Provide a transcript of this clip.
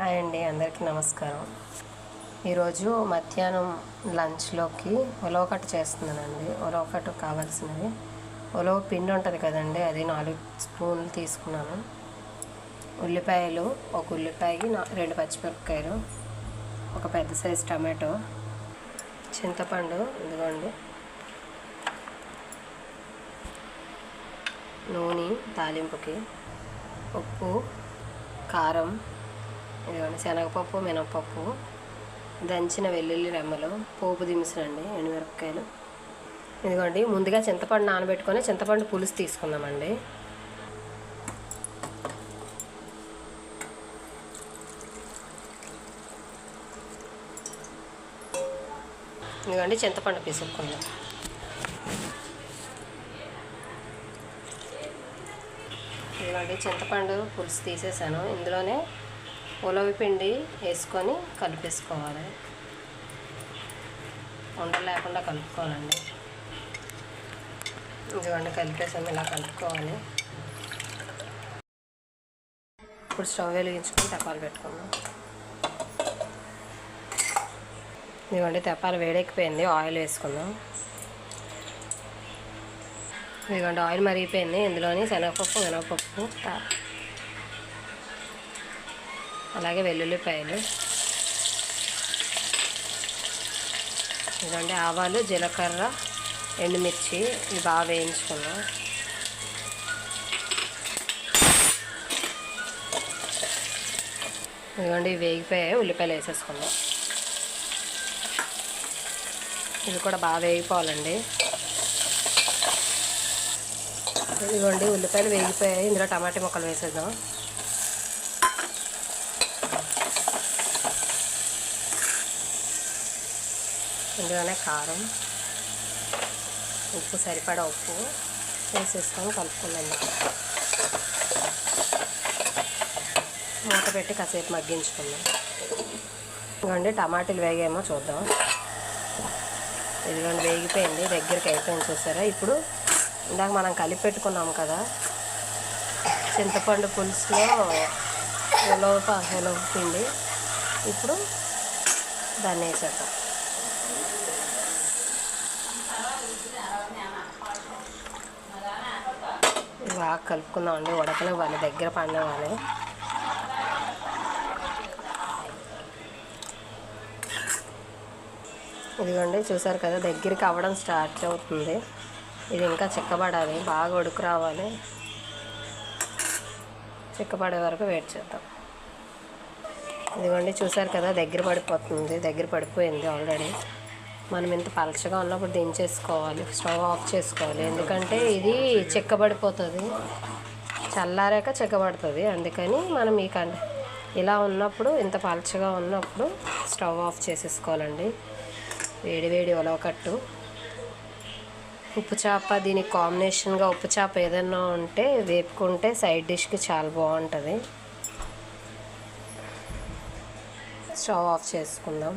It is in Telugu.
హాయ్ అండి అందరికీ నమస్కారం. ఈరోజు మధ్యాహ్నం లంచ్లోకి ఉలవకట్టు చేస్తున్నానండి. ఉలవకట్టు కావాల్సినవి. ఉలవ పిండి ఉంటుంది కదండి అది నాలుగు స్పూన్లు తీసుకున్నాను. ఉల్లిపాయలు ఒక ఉల్లిపాయకి రెండు పచ్చిమిరపకాయలు ఒక పెద్ద సైజు టమాటో చింతపండు ఇదిగోండి. నూనె తాలింపుకి ఉప్పు కారం ఇదిగోండి శనగపప్పు మినపప్పు దంచిన వెల్లుల్లి రెమ్మలు పోపు దినుసులండి ఎండుమిరపకాయలు. ఇదిగోండి ముందుగా చింతపండు నానబెట్టుకొని చింతపండు పులుసు తీసుకుందామండి. ఇదిగోండి చింతపండు పిసుక్కుందాం. ఇదిగోండి చింతపండు పులుసు తీసేసాను. ఇందులోనే ఉలవి పిండి వేసుకొని కలిపేసుకోవాలి. ఉండ లేకుండా కలుపుకోవాలండి. ఇదిగోండి కలిపేసాము ఇలా కలుపుకోవాలి. ఇప్పుడు స్టవ్ వెలిగించుకొని తెప్పాలు పెట్టుకుందాం. ఇదిగోండి తెప్పాలు వేడెక్కిపోయింది ఆయిల్ వేసుకుందాం. ఇదిగోండి ఆయిల్ మరిగిపోయింది. ఇందులోని శనగపప్పు మినపప్పు తా- అలాగే వెల్లుల్లిపాయలు. ఇదిగోండి ఆవాలు జీలకర్ర ఎండుమిర్చి ఇవి బాగా వేయించుకున్నాం. ఇదిగోండి ఇవి వేగిపోయాయి. ఉల్లిపాయలు వేసేసుకుందాం. ఇది కూడా బాగా వేగిపోవాలండి. ఇదిగోండి ఉల్లిపాయలు వేగిపోయాయి. ఇందులో టమాటా ముక్కలు వేసేద్దాం. ఇందులోనే కారం ఉప్పు సరిపడా ఉప్పు వేసేసుకొని కలుపుకుందాం మూత పెట్టి కాసేపు మగ్గించుకుందాం. ఇదిగోండి టమాటాలు వేగేమో చూద్దాం. ఇదిగోండి వేగిపోయింది దగ్గరికి అయిపోయింది చూసారా? ఇప్పుడు ఇందాక మనం కలిపి పెట్టుకున్నాం కదా చింతపండు పులుసులో ఉలవ ఉలవ పిండి. ఇప్పుడు దాన్ని వేసేద్దాం. బాగా కలుపుకుందామండి ఉడకలు వాళ్ళ దగ్గర పండవాలి ఇదిగోండి చూసారు కదా దగ్గరికి అవ్వడం స్టార్ట్ అవుతుంది. ఇది ఇంకా చిక్కబడాలి బాగా ఉడుకు రావాలి. చిక్కబడే వరకు వెయిట్ చేద్దాం. ఇదిగోండి చూసారు కదా దగ్గర పడిపోతుంది దగ్గర పడిపోయింది ఆల్రెడీ. మనం ఇంత పలచగా ఉన్నప్పుడు దించేసుకోవాలి స్టవ్ ఆఫ్ చేసుకోవాలి. ఎందుకంటే ఇది చెక్కబడిపోతుంది. చల్లారాక చెక్కబడుతుంది. అందుకని మనం ఈ కంట ఇలా ఉన్నప్పుడు ఇంత పలచగా ఉన్నప్పుడు స్టవ్ ఆఫ్ చేసేసుకోవాలండి. వేడి వేడి ఉలవకట్టు ఉప్పు చేప దీనికి కాంబినేషన్గా ఉప్పు చేప ఏదైనా ఉంటే వేపుకుంటే సైడ్ డిష్కి చాలా బాగుంటుంది. స్టవ్ ఆఫ్ చేసుకుందాం.